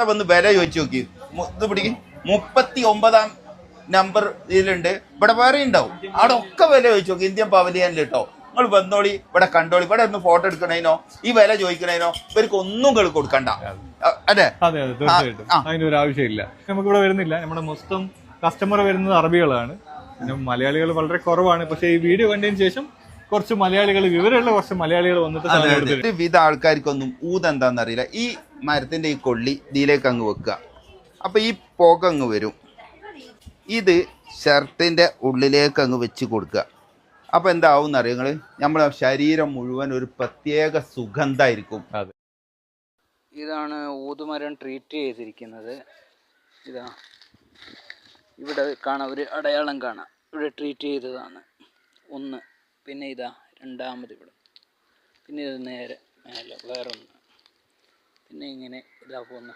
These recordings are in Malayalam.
ഇവിടെ വന്ന് വില ചോദിച്ചു നോക്കി. ഇത് പിടിക്കും. മുപ്പത്തി ഒമ്പതാം നമ്പർ ഇതിലുണ്ട്. ഇവിടെ വേറെ ഉണ്ടാവും. അവിടെ ഒക്കെ വില ചോദിച്ചു നോക്കി. ഇന്ത്യൻ പവലിയനിൽ കേട്ടോ നിങ്ങൾ വന്നോളി ഇവിടെ കണ്ടോളി. ഇവിടെ ഒന്ന് ഫോട്ടോ എടുക്കണേനോ? ഈ വില ചോദിക്കണേനോ? ഇവർക്ക് ഒന്നും കളി കൊടുക്കണ്ട. അതെ അതെ അതെ തീർച്ചയായിട്ടും. ആ. അതിന് ഒരു ആവശ്യമില്ല. നമുക്കിവിടെ വരുന്നില്ല. നമ്മുടെ മൊത്തം കസ്റ്റമർ വരുന്നത് അറബികളാണ്. പിന്നെ മലയാളികൾ വളരെ കുറവാണ്. പക്ഷെ ഈ വീഡിയോ കണ്ടതിന് ശേഷം കുറച്ച് മലയാളികൾ വിവരമുള്ള കുറച്ച് മലയാളികൾ വന്നിട്ട് വിധ ആൾക്കാർക്കൊന്നും ഊത് എന്താണെന്ന് അറിയില്ല. ഈ മരത്തിന്റെ ഈ കൊള്ളി ഇതിലേക്ക് അങ്ങ് വെക്കുക. അപ്പോൾ ഈ പുക അങ്ങ് വരും. ഇത് ഷർട്ടിന്റെ ഉള്ളിലേക്ക് അങ്ങ് വെച്ച് കൊടുക്കുക. അപ്പോൾ എന്താവും അറിയോ നിങ്ങൾ നമ്മുടെ ശരീരം മുഴുവൻ ഒരു പ്രത്യേക സുഗന്ധമായിരിക്കും ഇതാണ് ഊതുമരം ട്രീറ്റ് ചെയ്തിരിക്കുന്നത്. ഇതാ. ഇവിടെ കാണാം ഒരു അടയാളം കാണാം. ഇവിടെ ട്രീറ്റ് ചെയ്തതാണ്. ഒന്ന് പിന്നെ ഇതാ രണ്ടാമത് ഇവിടെ. പിന്നെ ഇത് നേരെ മേലെ വേറൊന്ന്. പിന്നെ ഇങ്ങനെ ഇതാ പോകുന്ന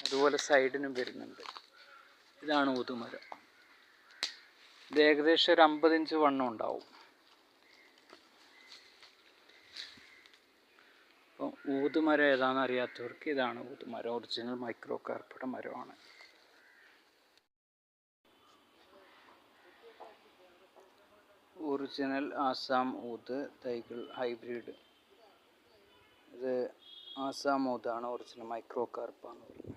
അതുപോലെ സൈഡിനും വരുന്നുണ്ട്. ഇതാണ് ഊതുമരം. ഇത് ഏകദേശം ഒരു അമ്പത് ഇഞ്ച് വണ്ണം ഉണ്ടാവും. അപ്പം ഊതുമരം ഏതാണെന്ന് അറിയാത്തവർക്ക് ഇതാണ് ഊതുമരം. ഒറിജിനൽ മൈക്രോ കാർപ്പിട മരമാണ്. ഒറിജിനൽ ആസാം ഊത് തൈകൾ ഹൈബ്രിഡ് ഇത് ആസാം ഊതാണ് ഒറിജിനൽ മൈക്രോ കാർപ്പാണ് പറയുന്നത്